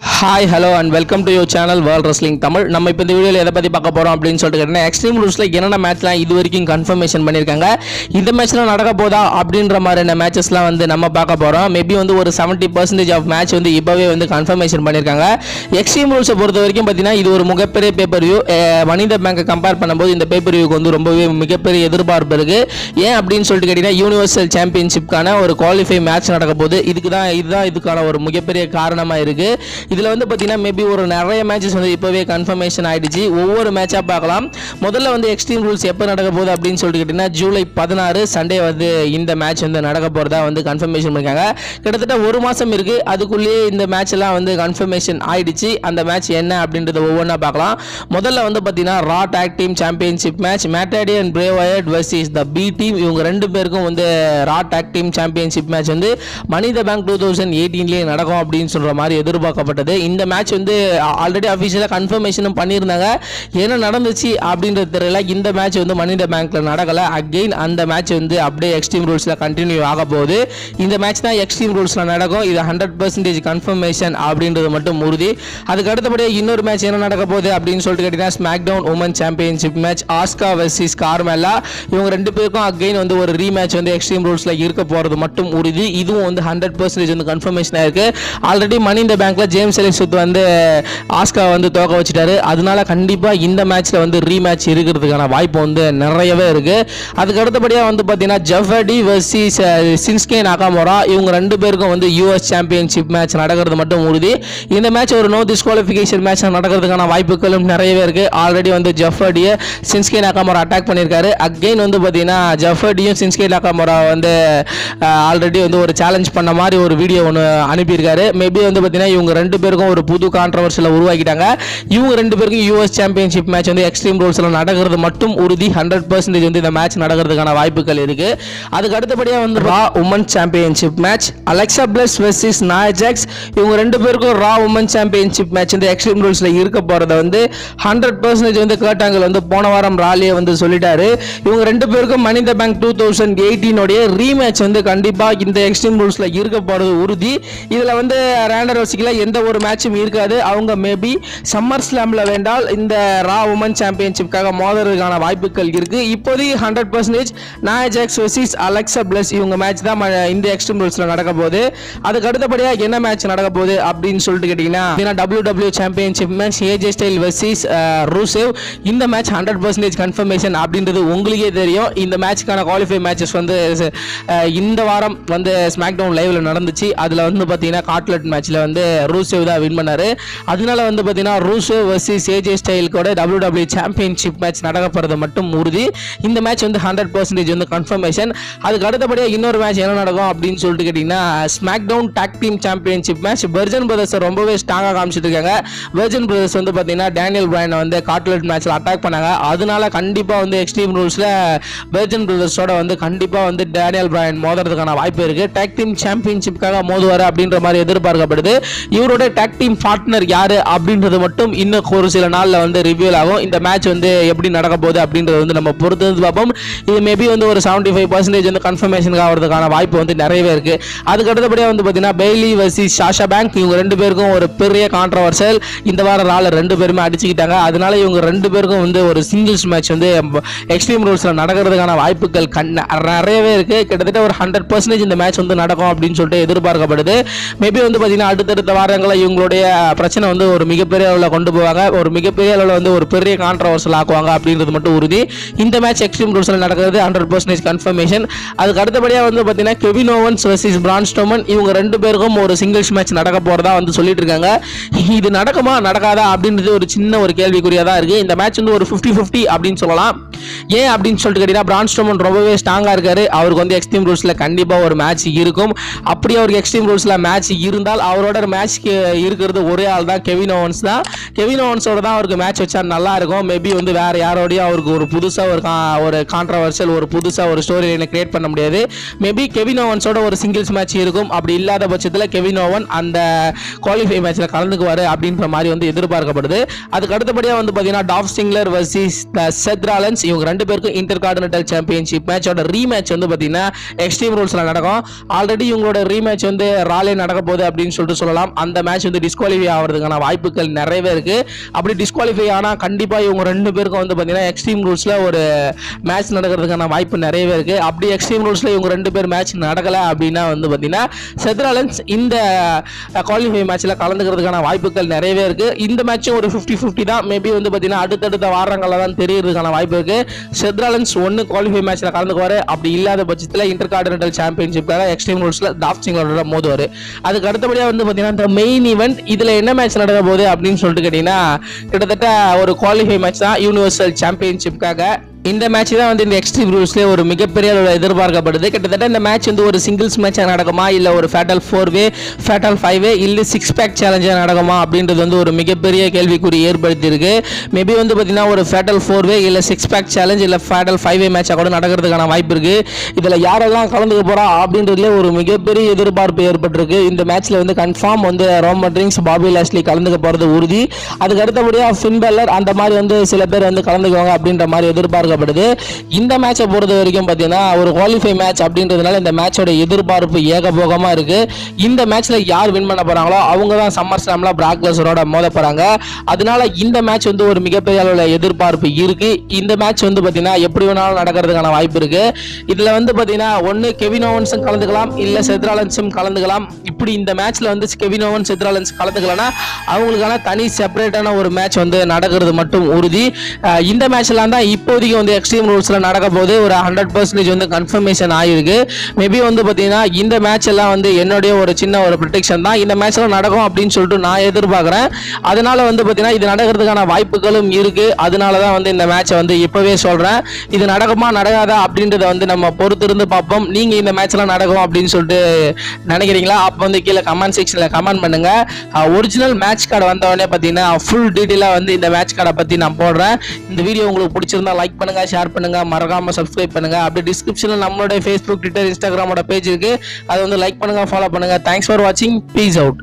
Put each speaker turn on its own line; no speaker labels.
Hi hello and welcome to your channel world wrestling Tamil நம்ம இப்போ இந்த வீடியோவில் எதை பற்றி பார்க்க போகிறோம் அப்படின்னு சொல்லிட்டு கேட்டீங்கன்னா எக்ஸ்ட்ரீம் ரூல்ஸில் என்னென்ன மேட்ச்லாம் இது வரைக்கும் கன்ஃபர்மேஷன் பண்ணியிருக்காங்க இந்த மேட்ச்லாம் நடக்க போதா அப்படின்ற மாதிரியான மேட்சஸ்லாம் வந்து நம்ம பார்க்க போகிறோம் மேபி வந்து ஒரு செவன்ட்டி பர்சன்டேஜ் ஆஃப் மேட்ச் வந்து இப்போவே வந்து கன்ஃபர்மேஷன் பண்ணியிருக்காங்க. எக்ஸ்ட்ரீம் ரூல்ஸை பொறுத்த வரைக்கும் பார்த்தீங்கன்னா இது ஒரு மிகப்பெரிய பேப்பர் வியூ மனித பேங்கை கம்பேர் பண்ணும்போது இந்த பேப்பர் வியூக்கு வந்து ரொம்பவே மிகப்பெரிய எதிர்பார்ப்பு இருக்குது ஏன் அப்படின்னு சொல்லிட்டு கேட்டிங்கன்னா யூனிவர்சல் சாம்பியன்ஷிப்கான ஒரு குவாலிஃபை மேட்ச் நடக்க போகுது. இதுக்கு தான் இதுதான் இதுக்கான ஒரு மிகப்பெரிய காரணமாக இருக்குது இதில் வந்து பார்த்தீங்கன்னா மேபி ஒரு நிறைய மேட்சஸ் வந்து இப்போவே கன்ஃபர்மேஷன் ஆகிடுச்சு ஒவ்வொரு மேட்சாக பார்க்கலாம். முதல்ல வந்து எக்ஸ்ட்ரீம் ரூல்ஸ் எப்போ நடக்க போகுது அப்படின்னு சொல்லிட்டு கேட்டிங்கன்னா ஜூலை பதினாறு சண்டே வந்து இந்த மேட்ச் வந்து நடக்க போகிறதா வந்து கன்ஃபர்மேஷன் பண்ணியிருக்காங்க கிட்டத்தட்ட ஒரு மாதம் இருக்குது அதுக்குள்ளேயே இந்த மேட்ச் எல்லாம் வந்து கன்ஃபர்மேஷன் ஆயிடுச்சு. அந்த மேட்ச் என்ன அப்படின்றத ஒவ்வொன்றா பார்க்கலாம். முதல்ல வந்து பார்த்தீங்கன்னா Raw tag team championship match Matt Hardy and Bray Wyatt versus the B team இவங்க ரெண்டு பேருக்கும் வந்து Raw tag team championship match வந்து மனித பேங்க் டூ தௌசண்ட் எயிட்டீன்லேயே நடக்கும் அப்படின்னு சொல்கிற மாதிரி எதிர்பார்க்கப்பட்டது இந்த மேட்ச் வந்து ஆல்ரெடி அஃபிஷியலாக கன்ஃபர்மேஷனும் பண்ணியிருந்தாங்க. என்ன நடந்துச்சு அப்படின்றது தெரியல. இந்த மேட்ச் வந்து மனித பேங்க்ல நடக்கலை. அகெயின் அந்த மேட்ச் வந்து அப்படியே எக்ஸ்ட்ரீம் ரூல்ஸில் கண்டினியூ ஆக போகுது. இந்த மேட்ச் தான் எக்ஸ்ட்ரீம் ரூல்ஸில் நடக்கும். இது ஹண்ட்ரட் பர்சன்டேஜ் கன்ஃபர்மேஷன் அப்படின்றது மட்டும் உறுதி. அதுக்கு அடுத்தபடியாக இன்னொரு மேட்ச் என்ன நடக்க போகுது அப்படின்னு சொல்லிட்டு கேட்டிங்கன்னா SmackDown women championship match Asuka versus Carmella இவங்க ரெண்டு பேருக்கும் அகெயின் வந்து ஒரு ரீமேட்ச் வந்து எக்ஸ்ட்ரீம் ரூல்ஸில் இருக்க போகிறது மட்டும் உறுதி. இதுவும் வந்து ஹண்ட்ரட் பர்சன்டேஜ் வந்து கன்ஃபர்மேஷனாக இருக்குது ஆல்ரெடி மணி இந்த பேங்க்ல ஜேம்ஸ் எலிசுத் வந்து ஆஸ்கா வந்து தோக்க வச்சுட்டாரு. அதனால கண்டிப்பாக இந்த மேட்ச்சில் வந்து ரீமேட்ச் இருக்கிறதுக்கான வாய்ப்பு வந்து நிறையவே இருக்குது அதுக்கு அடுத்தபடியாக வந்து பார்த்தீங்கன்னா ஜெஃபடி வெர்சிஸ் சின்ஸ்கே நாகாமோரா இவங்க ரெண்டு பேருக்கும் வந்து யூஎஸ் சாம்பியன்ஷிப் மேட்ச் நடக்கிறது மட்டும் உறுதி. இந்த மேட்ச் ஒரு நோ டிஸ்குவாலிஃபிகேஷன் மேட்ச் நடக்கிறதுக்கான வாய்ப்புகளும் நிறையவே இருக்குது ஆல்ரெடி வந்து ஜெஃபடியை சின்ஸ்கே நாகாமோரா அட்டாக் பண்ணியிருக்காரு. அகெயின் வந்து பார்த்தீங்கன்னா ஜெஃபர்டியும் சின்ஸ்கே நாகாமோரா வந்து ஆல்ரெடி வந்து ஒரு சேலஞ்ச் பண்ண மாதிரி ஒரு வீடியோ ஒன்று அனுப்பியிருக்காரு. மேபி வந்து பார்த்தீங்கன்னா இவங்க ரெண்டு ரெண்டு பேருக்கும் ஒரு புது கான்ட்ரவர்சியில் உருவாக்கிட்டாங்க. இவங்க ரெண்டு பேருக்கும் யூஎஸ் சாம்பியன்ஷிப் மேட்ச் வந்து எக்ஸ்ட்ரீம் ரூல்ஸில் நடக்கிறது மட்டும் உறுதி. ஹண்ட்ரட் பர்சன்டேஜ் வந்து இந்த மேட்ச் நடக்கிறதுக்கான வாய்ப்புகள் இருக்கு. அதுக்கு அடுத்தபடியாக வந்து Raw women championship match Alexa Bliss versus Nia Jax இவங்க ரெண்டு பேருக்கும் ரா உமன் சாம்பியன்ஷிப் மேட்ச் வந்து எக்ஸ்ட்ரீம் ரூல்ஸில் இருக்க போகிறத வந்து ஹண்ட்ரட் பர்சன்டேஜ் வந்து கேட்டாங்கல் வந்து போன வாரம் ராலியை வந்து சொல்லிட்டாரு. இவங்க ரெண்டு பேருக்கும் money in the bank two thousand எயிட்டீனுடைய rematch வந்து கண்டிப்பாக இந்த எக்ஸ்ட்ரீம் ரூல்ஸில் இருக்க போகிறது உறுதி. இதில் வந்து ரேண்டர் வசிக்கல எந்த ஒரு மேட்சும் இருக்காது. அவங்க மேபி சம்மர் ஸ்லாமில் வேண்டால் இந்த ரா உமன் சாம்பியன்ஷிப்காக மோதுறதுக்கான வாய்ப்புகள் இருக்கு. இப்போதைக்கு hundred percentage Nia Jax versus Alexa Bliss இவங்க மேட்ச் தான் இந்திய இந்த எக்ஸ்ட்ரீம் ரூல்ஸில் நடக்க போகுது. அதுக்கு அடுத்தபடியாக என்ன மேட்ச் நடக்க போகுது அப்படின்னு சொல்லிட்டு கேட்டிங்கன்னா W W championship match AJ Style versus Rusev இந்த மேட்ச் ஹண்ட்ரட் பர்சன்டேஜ் கன்ஃபர்மேஷன் அப்படின்றது உங்களுக்கே தெரியும். இந்த மேட்ச்க்கான குவாலிஃபை மேட்சஸ் வந்து இந்த வாரம் வந்து ஸ்மாக் டவுன் லைவ்ல நடந்துச்சு. அதில் வந்து பார்த்தீங்கன்னா காட்லெட் மேட்ச்சில் வந்து ரூசேவ் தான் வின் பண்ணார். அதனால வந்து பார்த்தீங்கன்னா ரூசேவ் வர்சஸ் ஏஜே ஸ்டைல் கூட டபிள்யூ டபிள்யூ சாம்பியன்ஷிப் மேட்ச் நடக்க போகிறது மட்டும் உறுதி. இந்த மேட்ச் வந்து ஹண்ட்ரட் பர்சன்டேஜ் வந்து கன்ஃபர்மேஷன் அதுக்கு அடுத்தபடியாக இன்னொரு மேட்ச் என்ன நடக்கும் அப்படின்னு சொல்லிட்டு கேட்டிங்கன்னா SmackDown tag team championship match Bludgeon Brothers ரொம்பவே ஸ்ட்ராங்காக காமிச்சிட்டு இருக்காங்க. வெர்ஜன் பிரதர்ஸ் வந்து பார்த்தீங்கன்னா டேனியல் பிராயனை வந்து காட்லெட் மேட்ச்சில் அட்டாக் பண்ணாங்க. அதனால கண்டிப்பாக வந்து எக்ஸ்ட்ரீம் ரூல்ஸில் வெர்ஜன் பிரதர்ஸோட வந்து கண்டிப்பாக வந்து டேனியல் பிராயன் மோதுறதுக்கான வாய்ப்பு இருக்குது டேக் டீம் சாம்பியன்ஷிப்காக மோதுவார் அப்படின்ற மாதிரி எதிர்பார்க்கப்படுது. இவரோட டாக் டீம் பார்ட்னர் யாரு அப்படின்றது மட்டும் இன்னும் ஒரு சில நாளில் வந்து ரிவியூல் ஆகும். இந்த மேட்ச் வந்து எப்படி நடக்க போகுது அப்படின்றது வந்து நம்ம பொறுத்து வந்து பார்ப்போம். இது மேபி வந்து ஒரு செவன்டி ஃபைவ் பர்சன்டேஜ் வந்து கன்ஃபர்மேஷன் ஆகிறதுக்கான வாய்ப்பு வந்து நிறையவே இருக்கு. அதுக்கு அடுத்தபடியாக வந்து பார்த்தீங்கன்னா பெய்லி வர்சி ஷாஷா பேங்க் இவங்க ரெண்டு பேருக்கும் ஒரு பெரிய கான்ட்ரவர்சல் இந்த வாரம் நாள் ரெண்டு பேருமே அடிச்சுக்கிட்டாங்க. அதனால இவங்க ரெண்டு பேருக்கும் வந்து ஒரு சிங்கிள்ஸ் மேட்ச் வந்து எக்ஸ்ட்ரீம் ரூல்ஸில் நடக்கிறதுக்கான வாய்ப்புகள் கண் நிறையவே இருக்கு. கிட்டத்தட்ட ஒரு ஹண்ட்ரட் பர்சன்டேஜ் இந்த மேட்ச் வந்து நடக்கும் அப்படின்னு சொல்லிட்டு எதிர்பார்க்கப்படுது. மேபி வந்து பார்த்தீங்கன்னா அடுத்தடுத்த வாரங்களில் இவங்களுடைய பிரச்சனை வந்து ஒரு மிகப்பெரிய அளவில் கொண்டு போவாங்க. ஒரு மிகப்பெரிய அளவில் வந்து ஒரு பெரிய கான்ட்ரவர்சல் ஆக்குவாங்க அப்படின்றது மட்டும் உறுதி. இந்த மேட்ச் எக்ஸ்ட்ரீம் ரூல்ஸில் நடக்கிறது ஹண்ட்ரட் பர்சன்டேஜ் கன்ஃபர்மேஷன் அதுக்கு அடுத்தபடியாக வந்து பார்த்தீங்கன்னா Kevin Owens versus Braun Strowman இவங்க ரெண்டு பேருக்கும் ஒரு சிங்கிள்ஸ் மேட்ச் நடக்க போகிறதா வந்து சொல்லிட்டு இருக்காங்க. இது நடக்குமா நடக்காதா அப்படின்றது ஒரு சின்ன ஒரு கேள்விக்குறியாக தான் இருக்குது இந்த மேட்ச் வந்து ஒரு ஃபிஃப்டி ஃபிஃப்டி அப்படின்னு சொல்லலாம். ஏன் அப்படின்னு சொல்லிட்டு கேட்டிங்கன்னா பிரான் ஸ்டோமன் ரொம்பவே ஸ்ட்ராங்காக இருக்காரு. அவருக்கு வந்து எக்ஸ்ட்ரீம் ரூல்ஸில் கண்டிப்பாக ஒரு மேட்ச் இருக்கும். அப்படி அவருக்கு எக்ஸ்ட்ரீம் ரூல்ஸில் மேட்ச் இருந்தால் அவரோட மேட்ச்க்கு இருக்கிறது ஒரே ஆள் தான் கெவின் ஓவன்ஸ் தான். கெவின் ஓவன்ஸோட தான் அவருக்கு மேட்ச் வச்சா நல்லா இருக்கும். மேபி வந்து வேற யாரோடையும் அவருக்கு ஒரு புதுசாக ஒரு கா- ஒரு கான்ட்ரவர்ஷியல் ஒரு புதுசாக ஒரு ஸ்டோரி லைனை கிரியேட் பண்ண முடியாது. மேபி கெவின் ஓவன்ஸோட ஒரு சிங்கிள்ஸ் மேட்ச் இருக்கும். அப்படி இல்லாத பட்சத்தில் கெவின் ஓவன் அந்த குவாலிஃபை மேட்ச்சில் கலந்துக்குவார் அப்படின்ற மாதிரி வந்து எதிர்பார்க்கப்படுது. அதுக்கு அடுத்தபடியாக வந்து பார்த்தீங்கன்னா டாப் சிங்லர் வர்சஸ் செத்ராலன்ஸ் இவங்க ரெண்டு பேருக்கும் இன்டர் கார்டினல் சாம்பியன்ஷிப் மேட்சோட ரீமேட்ச் வந்து பார்த்தீங்கன்னா எக்ஸ்ட்ரீம் ரூல்ஸில் நடக்கும். ஆல்ரெடி இவங்களோட ரீமேட்ச் வந்து ராலே நடக்க போகுது அப்படின்னு சொல்லிட்டு சொல்லலாம். அந்த மேட்ச் வந்து டிஸ்குவாலிஃபை ஆகிறதுக்கான வாய்ப்புகள் நிறையவே இருக்குது அப்படி டிஸ்குவாலிஃபை ஆனால் கண்டிப்பாக இவங்க ரெண்டு பேருக்கும் வந்து பார்த்தீங்கன்னா எக்ஸ்ட்ரீம் ரூல்ஸில் ஒரு மேட்ச் நடக்கிறதுக்கான வாய்ப்பு நிறையவே இருக்குது அப்படி எக்ஸ்ட்ரீம் ரூல்ஸில் இவங்க ரெண்டு பேர் மேட்ச் நடக்கலை அப்படின்னா வந்து பார்த்தீங்கன்னா செத்ராலன்ஸ் இந்த குவாலிஃபை மேட்ச்சில் கலந்துக்கிறதுக்கான வாய்ப்புகள் நிறையவே இருக்குது இந்த மேட்சும் ஒரு ஃபிஃப்டி ஃபிஃப்டி தான். மேபி வந்து பார்த்தீங்கன்னா அடுத்தடுத்த வாரங்களில் தான் தெரியறதுக்கான வாய்ப்பு இருக்குது செத்ராலன்ஸ் ஒன்று குவாலிஃபை மேட்ச்சில் கலந்துக்குவார். அப்படி இல்லாத பட்சத்தில் இன்டர் கார்டினல் சாம்பியன்ஷிப்பில் எக்ஸ்ட்ரீம் ரூல்ஸில் டாப் சிங்கோட மோதுவார். அதுக்கு அடுத்தபடியாக வந்து பார்த்தீங்கன்னா இந்த மெயின் ஈவெண்ட் இதில் என்ன மேட்ச் நடக்க போகுது அப்படின்னு சொல்லிட்டு கேட்டிங்கன்னா கிட்டத்தட்ட ஒரு குவாலிஃபை மேட்ச் தான் யூனிவர்சல் சாம்பியன்ஷிப்காக இந்த மேட்ச் தான் வந்து இந்த எக்ஸ்ட்ரீம் ரூல்ஸ்லேயே ஒரு மிகப்பெரிய எதிர்பார்க்கப்படுது. கிட்டத்தட்ட இந்த மேட்ச் வந்து ஒரு சிங்கிள்ஸ் மேட்சாக நடக்குமா? இல்லை ஒரு fatal four way fatal five way இல்லை சிக்ஸ் பேக் சேலஞ்சாக நடக்குமா? அப்படின்றது வந்து ஒரு மிகப்பெரிய கேள்விக்குறி ஏற்படுத்தியிருக்கு. மேபி வந்து பார்த்தீங்கன்னா ஒரு ஃபேட்டல் ஃபோர் வே இல்லை சிக்ஸ் பேக் சேலஞ்ச் இல்லை ஃபேட்டல் ஃபைவ் வே மேட்சாக கூட நடக்கிறதுக்கான வாய்ப்பு இருக்குது இதில் யாரெல்லாம் கலந்துக்க போகிறா அப்படின்றதுல ஒரு மிகப்பெரிய எதிர்பார்ப்பு ஏற்பட்டிருக்கு. இந்த மேட்ச்சில் வந்து கன்ஃபார்ம் வந்து ரோம் ட்ரிங்க்ஸ் பாபி லாஸ்லி கலந்துக்க போகிறது உறுதி. அதுக்கு அடுத்தபடியாக ஃபின்பல்லர் அந்த மாதிரி வந்து சில பேர் வந்து கலந்துக்குவாங்க அப்படின்ற மாதிரி எதிர்பார்க்கப்படுது இந்த மேட்சை பொறுத்த வரைக்கும் பார்த்தீங்கன்னா ஒரு குவாலிஃபை மேட்ச் அப்படின்றதுனால இந்த மேட்சோட எதிர்பார்ப்பு ஏகபோகமாக இருக்குது இந்த மேட்ச்சில் யார் வின் பண்ண போகிறாங்களோ அவங்க தான் சம்மர் ஸ்லாமில் பிராக்லஸரோட மோத போகிறாங்க அதனால இந்த மேட்ச் வந்து ஒரு மிகப்பெரிய அளவில் எதிர்பார்ப்பு இருக்குது இந்த மேட்ச் வந்து பார்த்தீங்கன்னா எப்படி வேணாலும் நடக்கிறதுக்கான வாய்ப்பு இருக்குது இதில் வந்து பார்த்தீங்கன்னா ஒன்று கெவின் ஓவன்ஸும் கலந்துக்கலாம் இல்லை செத்ராலன்ஸும் கலந்துக்கலாம். இப்படி இந்த மேட்ச்சில் வந்து கெவின் ஓவன் செத்ராலன்ஸ் கலந்துக்கலன்னா அவங்களுக்கான தனி செப்பரேட்டான ஒரு மேட்ச் வந்து நடக்கிறது மட்டும் உறுதி. இந்த மேட்ச்லாம் தான் இப்போதைக்கு வந்து எக்ஸ்ட்ரீம் ரூல்ஸில் நடக்க போது ஒரு ஹண்ட்ரட் பர்சன்டேஜ் வந்து கன்ஃபர்மேஷன் ஆகிருக்கு மேபி வந்து பார்த்தீங்கன்னா இந்த மேட்ச் எல்லாம் வந்து என்னுடைய ஒரு சின்ன ஒரு ப்ரிடிக்ஷன் தான். இந்த மேட்ச்லாம் நடக்கும் அப்படின்னு சொல்லிட்டு நான் எதிர்பார்க்குறேன். அதனால வந்து பார்த்தீங்கன்னா இது நடக்கிறதுக்கான வாய்ப்புகளும் இருக்குது அதனால தான் வந்து இந்த மேட்சை வந்து இப்போவே சொல்கிறேன் இது நடக்குமா நடக்காதா அப்படின்றத வந்து நம்ம பொறுத்திருந்து பார்ப்போம். நீங்கள் இந்த மேட்ச்லாம் நடக்கும் அப்படின்னு சொல்லிட்டு நினைக்கிறீங்களா? அப்போ வந்து கீழே கமெண்ட் செக்ஷனில் கமெண்ட் பண்ணுங்கள் ஒரிஜினல் மேட்ச் கார்டு வந்தவொடனே பார்த்தீங்கன்னா ஃபுல் டீட்டெயிலாக வந்து இந்த மேட்ச் கார்டை பற்றி நான் போடுறேன். இந்த வீடியோ உங்களுக்கு பிடிச்சிருந்தா லைக் பண்ணுங்க ஷேர் பண்ணுங்க மறக்காம சப்ஸ்கிரைப் பண்ணுங்க. அப்படி டிஸ்கிரிப்ஷனில் நம்மளுடைய ஃபேஸ்புக் ட்விட்டர் இன்ஸ்டாகிராமோட பேஜ் இருக்கு. அதை வந்து லைக் பண்ணுங்க ஃபாலோ பண்ணுங்க. தேங்க்ஸ் ஃபார் வாட்சிங் பீஸ் அவுட்